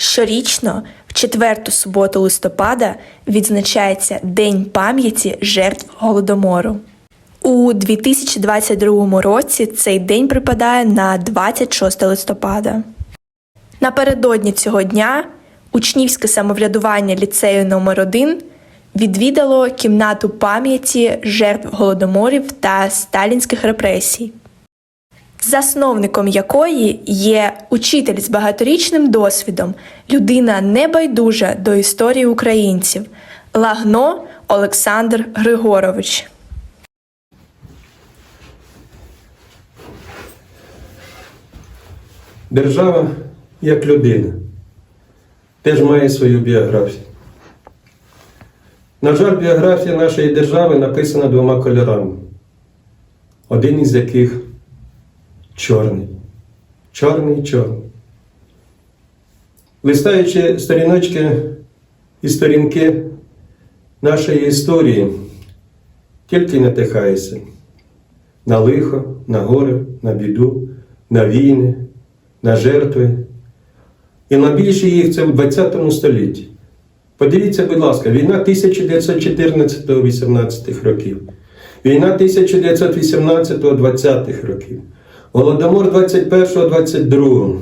Щорічно, в четверту суботу листопада, відзначається День пам'яті жертв Голодомору. У 2022 році цей день припадає на 26 листопада. Напередодні цього дня учнівське самоврядування ліцею номер 1 відвідало кімнату пам'яті жертв голодоморів та сталінських репресій, засновником якої є учитель з багаторічним досвідом, людина небайдужа до історії українців Лагно Олександр Григорович. Держава як людина теж має свою біографію. На жаль, біографія нашої держави написана двома кольорами, один із яких чорний. Чорний чорний. Листаючи сторіночки і сторінки нашої історії, тільки натихаєшся на лихо, на горе, на біду, на війни, на жертви. І найбільше їх це в 20 столітті. Подивіться, будь ласка, війна 1914-18 років, війна 1918-20 років, Голодомор 21-22,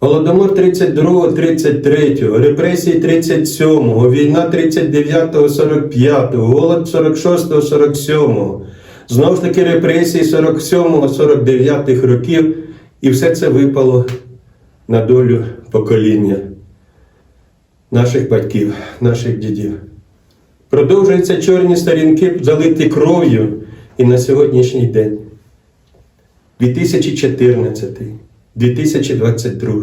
Голодомор 32-33, репресії 37-го, війна 39-45, голод 46-47, знову ж таки репресії 47-49 років, і все це випало на долю покоління наших батьків, наших дідів. Продовжуються чорні сторінки, залиті кров'ю. І на сьогоднішній день. 2014, 2022.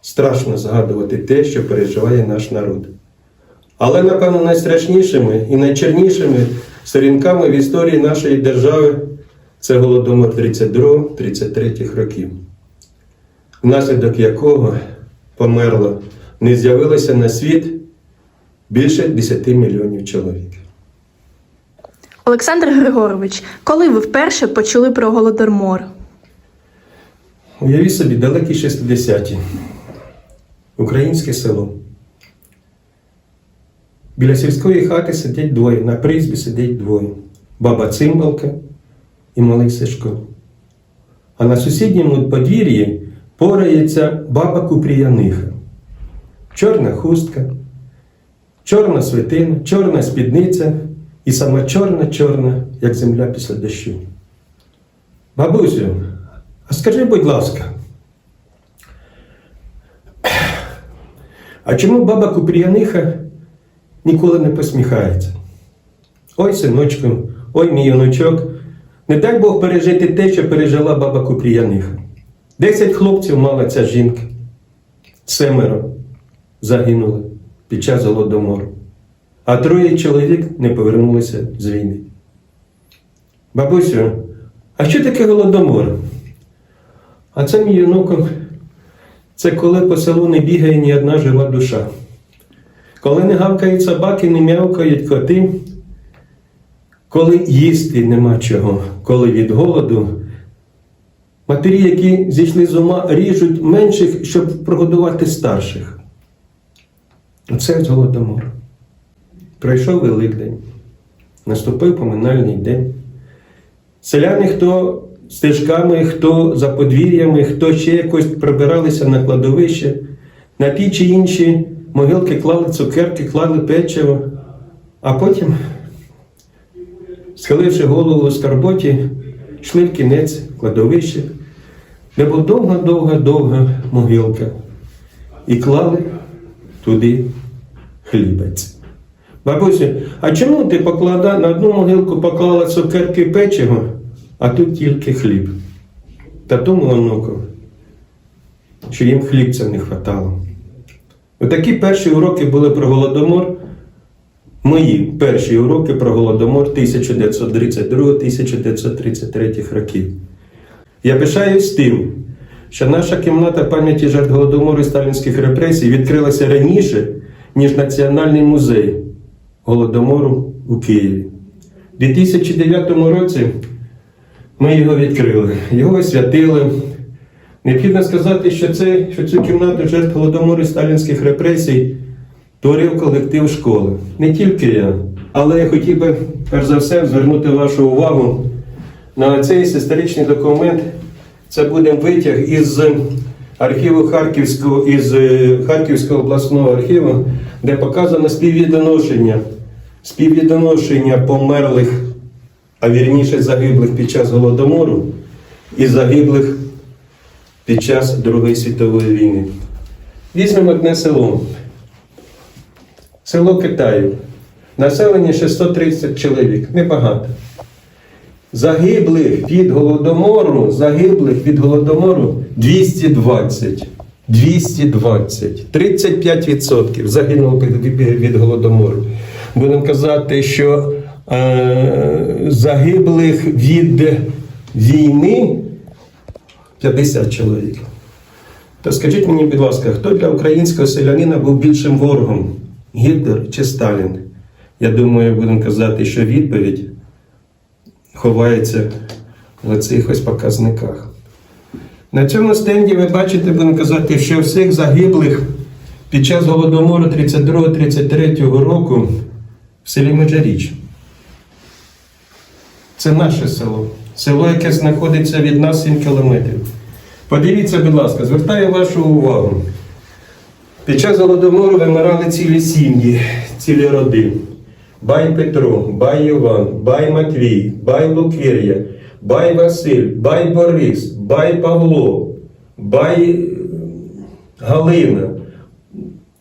Страшно згадувати те, що переживає наш народ. Але, напевно, найстрашнішими і найчорнішими сторінками в історії нашої держави це Голодомор 32-33 років, внаслідок якого померло, не з'явилося на світ більше 10 мільйонів чоловік. Олександр Григорович, коли ви вперше почули про голодомор? Уявіть собі, далекі 60-ті. Українське село. Біля сільської хати сидять двоє, на призбі сидять двоє. Баба Цимбалка і малий Сишко. А на сусідньому подвір'ї порається баба Купріяниха. Чорна хустка, чорна свитина, чорна спідниця і сама чорна-чорна, як земля після дощу. Бабусю, а скажи, будь ласка, а чому баба Купріяниха ніколи не посміхається? Ой, синочку, ой, мій онучок, не дай Бог пережити те, що пережила баба Купріяниха. Десять хлопців мала ця жінка, семеро загинули під час голодомору, а троє чоловік не повернулися з війни. Бабусю, а що таке голодомор? А це мій онуком, це коли по селу не бігає ні одна жива душа. Коли не гавкають собаки, не м'явкають коти, коли їсти нема чого, коли від голоду матері, які зійшли з ума, ріжуть менших, щоб прогодувати старших. Оце голодомор. Пройшов Великдень, наступив поминальний день. Селяни, хто стежками, хто за подвір'ями, хто ще якось прибиралися на кладовище, на ті чи інші могилки клали цукерки, клали печиво, а потім, схиливши голову у скарботі, йшли в кінець кладовища, де була довга-довга-довга могилка, і клали туди хлібець. Бабусю, а чому ти поклада на одну могилку поклала цукерки печиво, а тут тільки хліб? Та тому онуку, що їм хлібця не хватало. Отакі перші уроки були про голодомор. Мої перші уроки про голодомор 1932-1933 років. Я пишаюсь тим, що наша кімната пам'яті жертв голодомору і сталінських репресій відкрилася раніше, ніж Національний музей голодомору у Києві. У 2009 році ми його відкрили, його освятили, Необхідно сказати, що, це, що цю кімнату жертв голодомору і сталінських репресій творив колектив школи. Не тільки я, але я хотів би, перш за все, звернути вашу увагу на цей історичний документ. Це буде витяг із архіву Харківського, із е, Харківського обласного архіву, де показано співвідношення, співвідношення померлих, а вірніше загиблих під час голодомору і загиблих під час Другої світової війни. Візьмемо одне село. Село Китаю. Населення 630 чоловік. Небагато. Загиблих від голодомору, загиблих від голодомору 220. 220. 35% загинуло від, голодомору. Будемо казати, що е, загиблих від війни 50 чоловік. То скажіть мені, будь ласка, хто для українського селянина був більшим ворогом? Гітлер чи Сталін? Я думаю, будемо казати, що відповідь ховається в цих ось показниках. На цьому стенді ви бачите, будемо казати, що всіх загиблих під час голодомору 32-33 року в селі Меджаріч. Це наше село. Село, яке знаходиться від нас 7 кілометрів. Подивіться, будь ласка, звертаю вашу увагу. Під час голодомору вимирали цілі сім'ї, цілі роди. Бай Петро, Бай Іван, Бай Матвій, Бай Луквір'я, Бай Василь, Бай Борис, Бай Павло, Бай е, Галина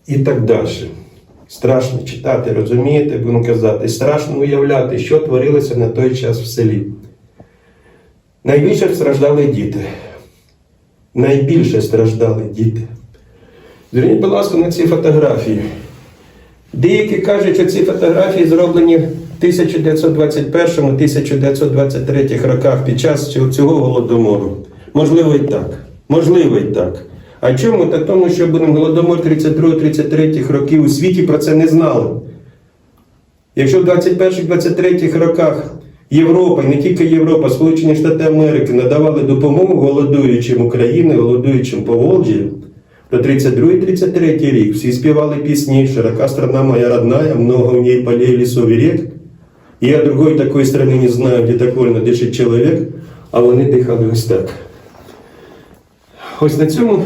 і так далі. Страшно читати, розумієте, будемо казати, страшно уявляти, що творилося на той час в селі. Найбільше страждали діти. Найбільше страждали діти. Зверніть, будь ласка, на ці фотографії. Деякі кажуть, що ці фотографії зроблені в 1921-1923 роках під час цього- голодомору. Можливо, і так. Можливо, і так. А чому? Так тому, що будемо голодомор 32-33 років у світі про це не знали. Якщо в 21-23 роках Європа, не тільки Європа, Сполучені Штати Америки надавали допомогу голодуючим України, голодуючим по Волжі, 32-33 рік всі співали пісні «Широка страна моя родная, много в ней полей, лесов и рек». Я другой такой страны не знаю, где так вольно дишить чоловік, а вони дихали ось так. Ось на цьому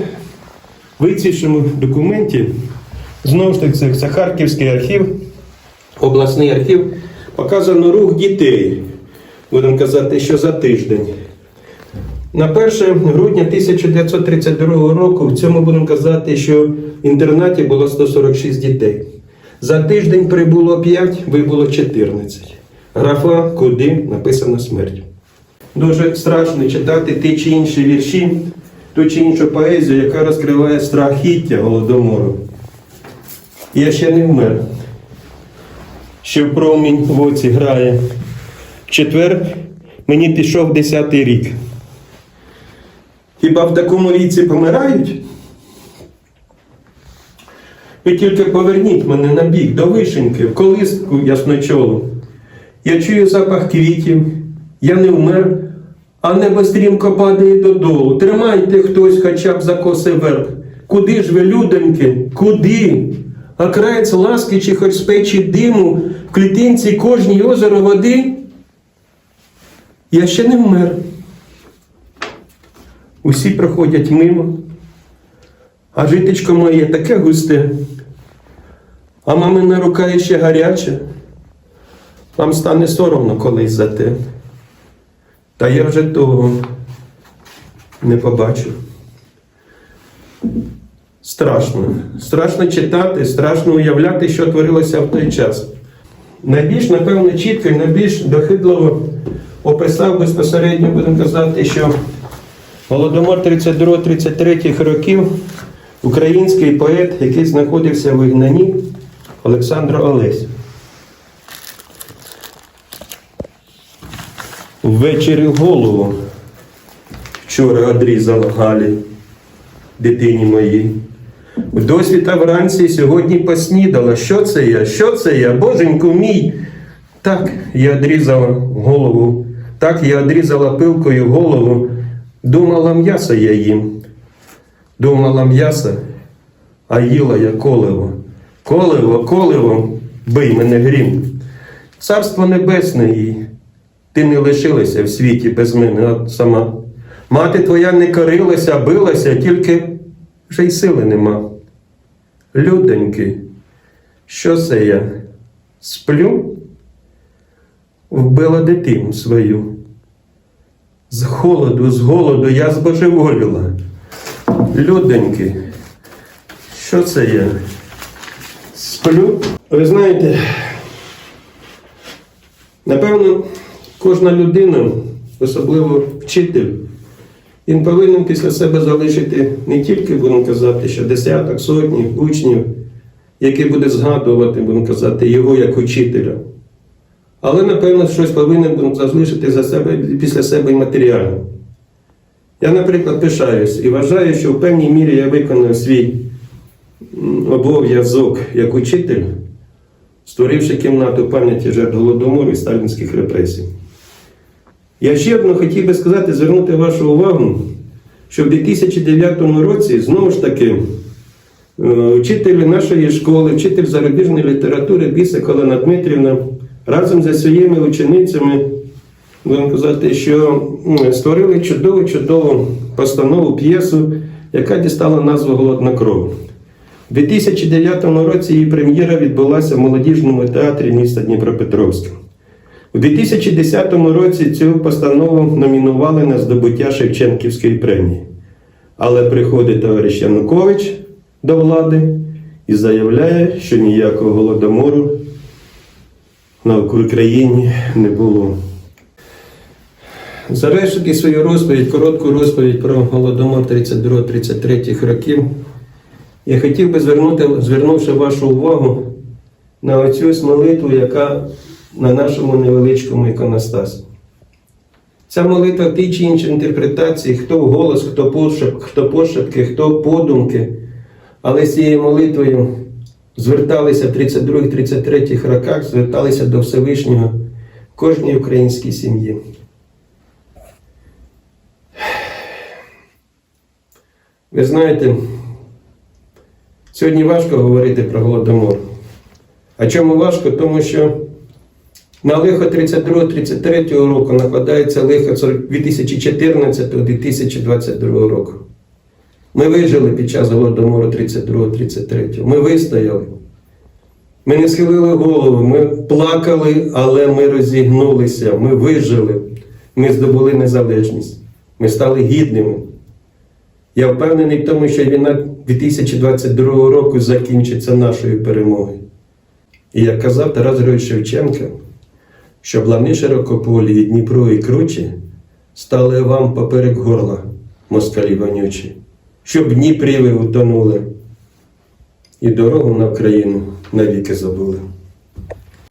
вицвівшому документі, знову ж таки, це Харківський архів, обласний архів, показано рух дітей. Будемо казати, що за тиждень. На 1 грудня 1932 року в цьому будемо казати, що в інтернаті було 146 дітей. За тиждень прибуло 5, вибуло 14. Графа куди написано смерть. Дуже страшно читати ті чи інші вірші, ту чи іншу поезію, яка розкриває страхіття голодомору. Я ще не вмер. Ще в промінь в оці грає. В четвер мені пішов 10-й рік. Хіба в такому віці помирають? Ви тільки поверніть мене на бік до вишеньки, в колиску ясночолу. Я чую запах квітів, я не вмер, а небо стрімко падає додолу. Тримайте хтось хоча б за коси верб. Куди ж ви, людоньки, куди? А краєць ласки чи хоч з печі диму, в клітинці кожній озеро води? Я ще не вмер. Усі проходять мимо, а житечко моє таке густе, а мамина рука ще гаряча. Вам стане соромно колись за те. Та я вже того не побачу. Страшно. Страшно читати, страшно уявляти, що творилося в той час. Найбільш, напевно, чітко і найбільш дохидливо описав безпосередньо, будемо казати, що Голодомор 32-33 років український поет, який знаходився в вигнанні, Олександр Олесь. Ввечері голову вчора одрізала Галі, дитині моїй. Досвіта вранці сьогодні поснідала. Що це я? Що це я? Боженьку мій. Так, я одрізала голову. Так, я одрізала пилкою голову. Думала, м'ясо я їм. Думала м'ясо, а їла я коливо. Коливо, коливо, бий мене грім. Царство небесне їй. Ти не лишилася в світі без мене сама. Мати твоя не корилася, билася, тільки вже й сили нема. Люденьки, що це я? Сплю? Вбила дитину свою. З холоду, з голоду я збожеволіла. Люденьки, що це я? Сплю? Ви знаєте, напевно, кожна людина, особливо вчитель, він повинен після себе залишити не тільки, будемо казати, що десяток, сотні учнів, які буде згадувати, будемо казати, його як учителя. Але, напевно, щось повинен залишити за себе, після себе і матеріально. Я, наприклад, пишаюсь і вважаю, що в певній мірі я виконав свій обов'язок як учитель, створивши кімнату пам'яті жертв голодомору і сталінських репресій. Я ще одно хотів би сказати, звернути вашу увагу, що в 2009 році знову ж таки е, вчитель нашої школи, вчитель зарубіжної літератури Бісик Олена Дмитрівна разом зі своїми ученицями, будемо казати, що створили чудову чудову постанову п'єсу, яка дістала назву Голодна кров. У 2009 році її прем'єра відбулася в молодіжному театрі міста Дніпропетровська. У 2010 році цю постанову номінували на здобуття Шевченківської премії. Але приходить товариш Янукович до влади і заявляє, що ніякого голодомору на Україні не було. Завершити свою розповідь, коротку розповідь про голодомор 32-33 років. Я хотів би звернути, звернувши вашу увагу на оцю молитву, яка на нашому невеличкому іконостасі. Ця молитва в тій чи іншій інтерпретації, хто пошепки, хто пошепки, хто подумки. Але з цією молитвою зверталися в 32-33 роках, зверталися до Всевишнього кожній українській сім'ї. Ви знаєте, сьогодні важко говорити про голодомор. А чому важко? Тому що на лихо 32-33 року накладається лихо 2014-2022 року. Ми вижили під час голодомору 32-33. Ми вистояли. Ми не схилили голову, ми плакали, але ми розігнулися, ми вижили, ми здобули незалежність, ми стали гідними. Я впевнений в тому, що війна 2022 року закінчиться нашою перемогою. І як казав Тарас Григорович Шевченко, щоб лани широкополі і Дніпро і кручі стали вам поперек горла, москалі вонючі, щоб Дніпрі ви утонули і дорогу на Україну навіки забули.